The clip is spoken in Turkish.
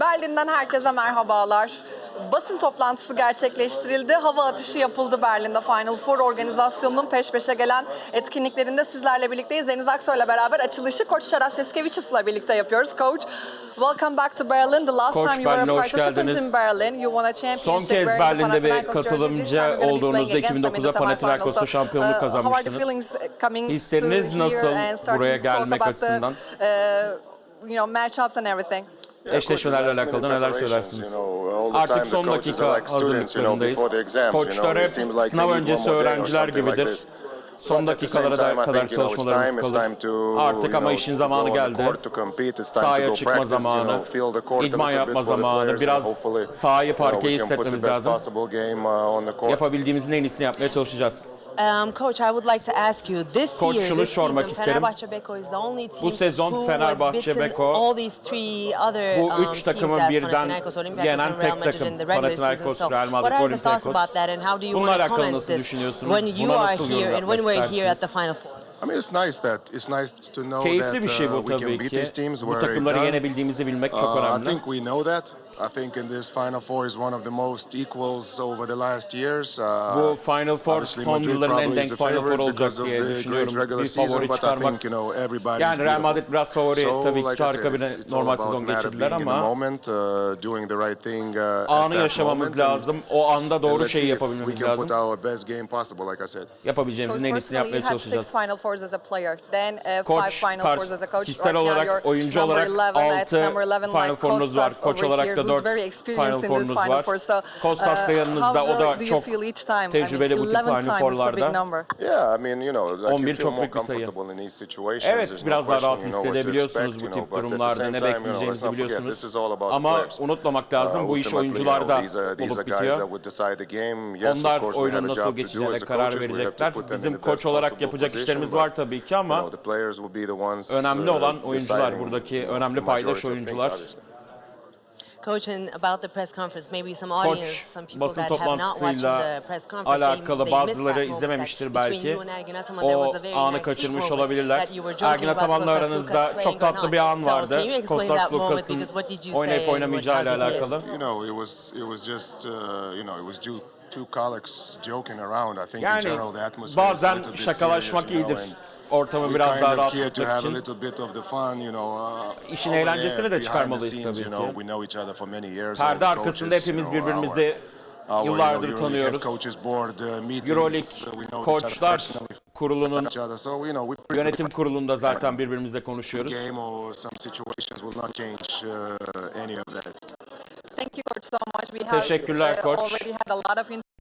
Berlin'den herkese merhabalar. Basın toplantısı gerçekleştirildi. Hava atışı yapıldı Berlin'de Final Four organizasyonunun peş peşe gelen etkinliklerinde sizlerle birlikteyiz. Deniz Aksoy'la beraber açılışı Koç Şaras Seskevicius'la birlikte yapıyoruz. Coach, welcome back to Berlin. The last Koç, time you were a participant in Berlin, you won a championship Son kez Berlin'de bir katılımcı olduğunuzda playing against them in the 2009'da Panathinaikos'ta şampiyonluk uh, the kazanmıştınız. Hisleriniz here nasıl buraya gelmek açısından? uh, you know, matchups and everything? Eşleşmelerle alakalı neler söylersiniz? Artık son dakika hazırlıklarındayız. Koçlar hep sınav öncesi öğrenciler gibidir. Son dakikalara da kadar çalışmalarımız kalır. Artık ama işin zamanı geldi. Sahaya çıkma zamanı, idman yapma zamanı, biraz sahayı parkeyi hissetmemiz lazım. Yapabildiğimizin en iyisini yapmaya çalışacağız. Um, Coach, I would like to ask you this Koç, year, şunu this sormak season, isterim. Fenerbahçe Beko is the only team Bu sezon who Fenerbahçe was beaten Beko, all these three other bu um, üç takımın teams as birden Panathinaikos, Olympiakos, yenen and Real tek Madrid takım. in the regular season. Panathinaikos, So, Real Madrid, what are the thoughts Olympiakos. about that, and how do you want to alakalı comment nasıl this düşünüyorsunuz? when you Buna are nasıl here yorum and when yapmak we're here at the istersiniz? Final Four? I mean, it's nice that it's nice to know Keyifli that bir şey bu uh, we can tabii beat ki. these teams Bu where takımları done. yenebildiğimizi bilmek çok Uh, I önemli. think we know that. I think in this Final Four is one of the most equals over the last years. Uh, Bu Final Four obviously son Madrid yılların en probably is denk the Final Four favorite olacak because of diye the düşünüyorum. regular Bir season, favori but I çıkarmak. think, you know, everybody is Yani Real. Madrid biraz favori So, tabii ki harika bir it's- it's all normal about sezon matter geçirdiler being in the ama moment, uh, doing the right thing, uh, at anı that yaşamamız moment and- lazım. O anda and doğru let's şeyi see if we yapabilmemiz can put lazım. our best game possible, like I said. Yapabileceğimizin en iyisini Personally, you yapmaya had six çalışacağız. Final Fours as a player, then uh, five Koç, Final Fours as a coach. kişisel Right now olarak, you're oyuncu number olarak 11 at altı number 11 Final like Four'unuz var. Kostas Koç over olarak here, da who's dört very Final experienced in this Four'unuz Final var. Four. So, Kostas da uh, yanınızda, how o da do you çok feel each time? I tecrübeli bu mean, tip 11 Final times is a big Four'larda. number. Yeah, I mean, you know, like 11 you feel çok more büyük bir sayı. comfortable in these situations. Evet, There's no biraz daha question, rahat you know what to hissedebiliyorsunuz expect, bu know, tip but at the durumlarda. same Ne time, you know, let's bekleyeceğinizi not forget, biliyorsunuz. this is all about the Ama players. unutmamak lazım Uh, bu iş ultimately, you know, oyuncularda these are- these olup guys bitiyor. that would decide the game. Yes, of Onlar course, we oyunun a nasıl job to do geçeceğine as the karar coaches. We have to verecekler. put them in Bizim the koç best olarak possible yapacak position, işlerimiz var tabii ki ama önemli uh, olan oyuncular buradaki önemli paydaş oyuncular. Coach, and about the press conference, maybe some audience, Koç some people basın that toplantısıyla alakalı bazıları izlememiştir belki. O anı kaçırmış olabilirler. Ergin Ataman'la aranızda çok tatlı bir an vardı. Kostas? Lukas'ın oynayıp did you- alakalı. You know, it was it was just uh, you know it was two two colleagues joking around. I think in Yani general the atmosphere is a bazen little bit şakalaşmak serious, you iyidir. know, and Ortamı we biraz kind daha of here to rahatlatmak have a için. little bit of the fun, you know. Uh, İşin over eğlencesini there, de behind the çıkarmalıyız scenes, tabii you know, ki. We know each other for many years. Perde our arkasında coaches, hepimiz know, birbirimizi our- our, yıllardır you know, Euroleague tanıyoruz. head coaches board, uh, meetings, Euroleague uh, we know each other koçlar personally, kurulunun each other. So, you know, we yönetim kurulunda zaten birbirimizle konuşuyoruz. game or some situations will not change uh, any of that. Thank you, Coach, so much. We have Teşekkürler, uh, Koç. already had a lot of